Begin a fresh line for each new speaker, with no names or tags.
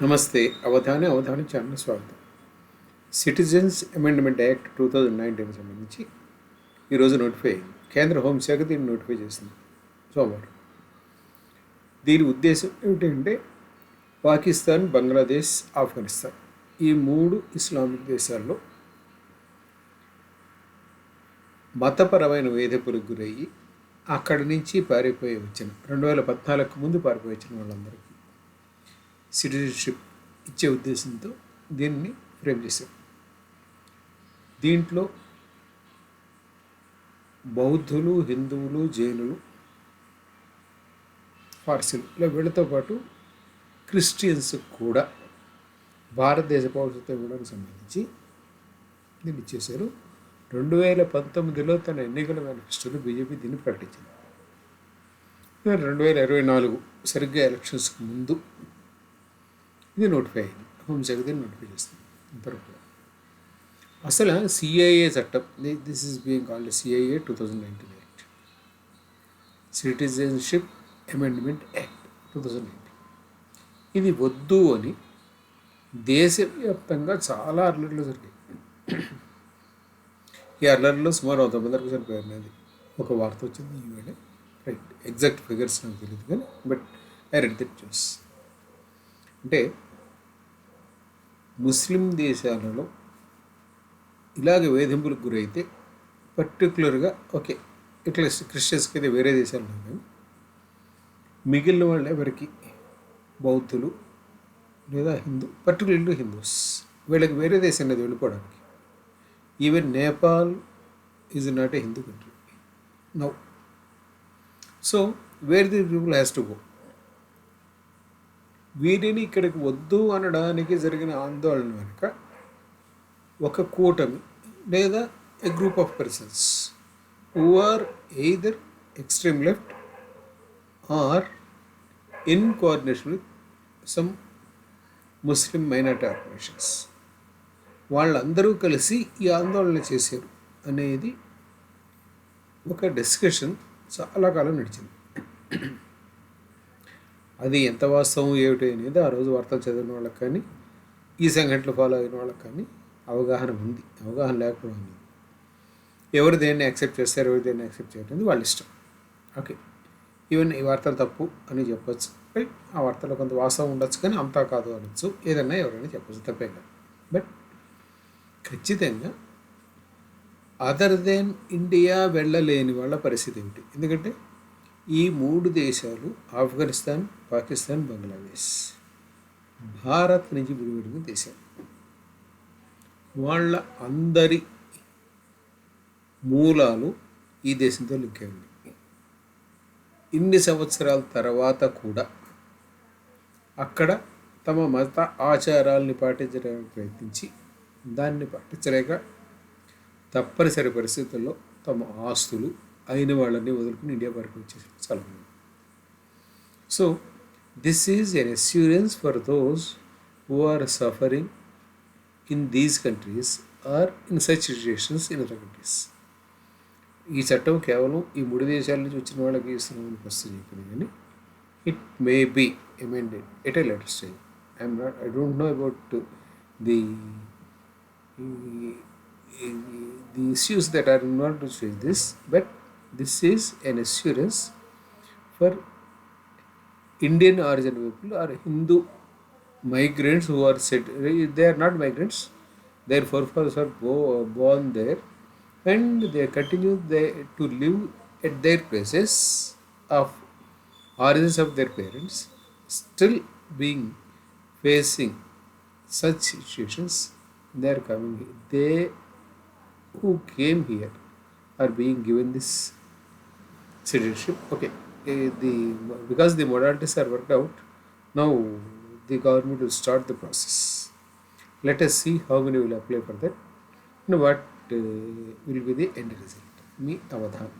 నమస్తే. అవధాని అవధాని ఛానల్ స్వాగతం. Citizens amendment act two thousand nineteen సంబంధించి ఈరోజు నోటిఫై అయింది. కేంద్ర హోంశాఖ దీన్ని నోటిఫై చేసింది సోమవారం. దీని ఉద్దేశం ఏమిటంటే పాకిస్తాన్ బంగ్లాదేశ్ ఆఫ్ఘనిస్తాన్ ఈ మూడు ఇస్లామిక్ దేశాల్లో మతపరమైన వేధింపులకు గురయ్యి అక్కడి నుంచి పారిపోయి వచ్చిన రెండు వేల పద్నాలుగు ముందు పారిపోయి వచ్చిన వాళ్ళందరికీ సిటిజన్షిప్ ఇచ్చే ఉద్దేశంతో దీన్ని ఫ్రేమ్ చేశారు. దీంట్లో బౌద్ధులు హిందువులు జైనులు పార్సీలు ఇలా వీళ్ళతో పాటు క్రిస్టియన్స్ కూడా భారతదేశ పౌరసత్వం ఇవ్వడానికి సంబంధించి దీన్ని ఇచ్చేశారు. రెండు వేల పంతొమ్మిదిలో తన ఎన్నికల మేనిఫెస్టోలో బీజేపీ దీన్ని ప్రకటించింది. రెండు వేల ఇరవై నాలుగు సరిగ్గా ఎలక్షన్స్కి ముందు ఇది నోటిఫై అయింది. హోంశాఖ దీన్ని నోటిఫై చేస్తుంది. ఇంతవరకు. అసలు సిఐఏ చట్టం this is being called CIA two thousand nineteen act citizenship amendment act two thousand nineteen ఇది వద్దు అని దేశవ్యాప్తంగా చాలా అర్లర్లు జరిగాయి. ఈ అర్లర్లో సుమారు వంద మంది సరిపోయారు చనిపోయినది ఒక వార్త వచ్చింది ఈవేళ రైట్ ఎగ్జాక్ట్ ఫిగర్స్ నాకు తెలియదు కానీ but I read that news అంటే ముస్లిం దేశాలలో ఇలాగే వేధింపులకు గురైతే పర్టికులర్గా ఓకే ఇట్లా క్రిస్టియన్స్కి అయితే వేరే దేశాల్లో కానీ మిగిలిన వాళ్ళు ఎవరికి? బౌద్ధులు లేదా హిందూ పర్టికులర్లీ హిందూస్. వీళ్ళకి వేరే దేశం అనేది వెళ్ళిపోవడానికి. Even Nepal is not a Hindu country. Now. So where the people has to go వీరిని ఇక్కడికి వద్దు అనడానికి జరిగిన ఆందోళన వెనుక ఒక కూటమి లేదా a group of persons who are either extreme left or in coordination with some Muslim minority organisations వాళ్ళందరూ కలిసి ఈ ఆందోళన చేశారు అనేది ఒక డిస్కషన్ చాలా కాలం నడిచింది. అది ఎంత వాస్తవం ఏమిటి అనేది ఆ రోజు వార్తలు చదివిన వాళ్ళకి కానీ ఈ సంఘటనలు ఫాలో అయిన వాళ్ళకి కానీ అవగాహన ఉంది. అవగాహన లేకపోవడం ఉంది. ఎవరు దేన్ని యాక్సెప్ట్ చేస్తారు ఎవరు దేన్ని యాక్సెప్ట్ చేయడం వాళ్ళ ఇష్టం. ఓకే. ఈవెన్ ఈ వార్తలు తప్పు అని చెప్పొచ్చు. రైట్ ఆ వార్తలో కొంత వాస్తవం ఉండొచ్చు కానీ అంతా కాదు అనొచ్చు. ఏదన్నా ఎవరైనా చెప్పచ్చు. తప్పే కాదు. బట్ ఖచ్చితంగా అదర్ దెన్ ఇండియా వెళ్ళలేని వాళ్ళ పరిస్థితి ఏమిటి? ఎందుకంటే ఈ మూడు దేశాలు ఆఫ్ఘనిస్తాన్ పాకిస్తాన్ బంగ్లాదేశ్. భారత్ నుంచి విడివిడిన దేశాలు. వాళ్ళ అందరి మూలాలు ఈ దేశంతో లింక్ ఇన్ని సంవత్సరాల తర్వాత కూడా అక్కడ తమ మత ఆచారాల్ని పాటించడానికి ప్రయత్నించి దాన్ని పాటించలేక తప్పనిసరి పరిస్థితుల్లో తమ ఆస్తులు అయిన వాళ్ళని వదులుకుని ఇండియా వరకు వచ్చేసి. చాలా so this is an assurance for those who are suffering in these countries or in such situations in other countries ఈ చట్టం కేవలం ఈ మూడు దేశాల నుంచి వచ్చిన వాళ్ళకి ఇస్తున్నామని ప్రస్తుతం చెప్పింది కానీ it may be amended at a later stage I'm not I don't know about the the issues that are involved to change this, but this is an assurance for Indian origin people or Hindu migrants who are set. They are not migrants; their forefathers are bo- born there, and they continue they, to live at their places of origins of their parents, still being facing such situations. They are coming. They who came here are being given this citizenship. Okay, eh, the because the modalities are worked out, now the government will start the process. Let us see how many will apply for that and what uh, will be the end result. Me avadhan.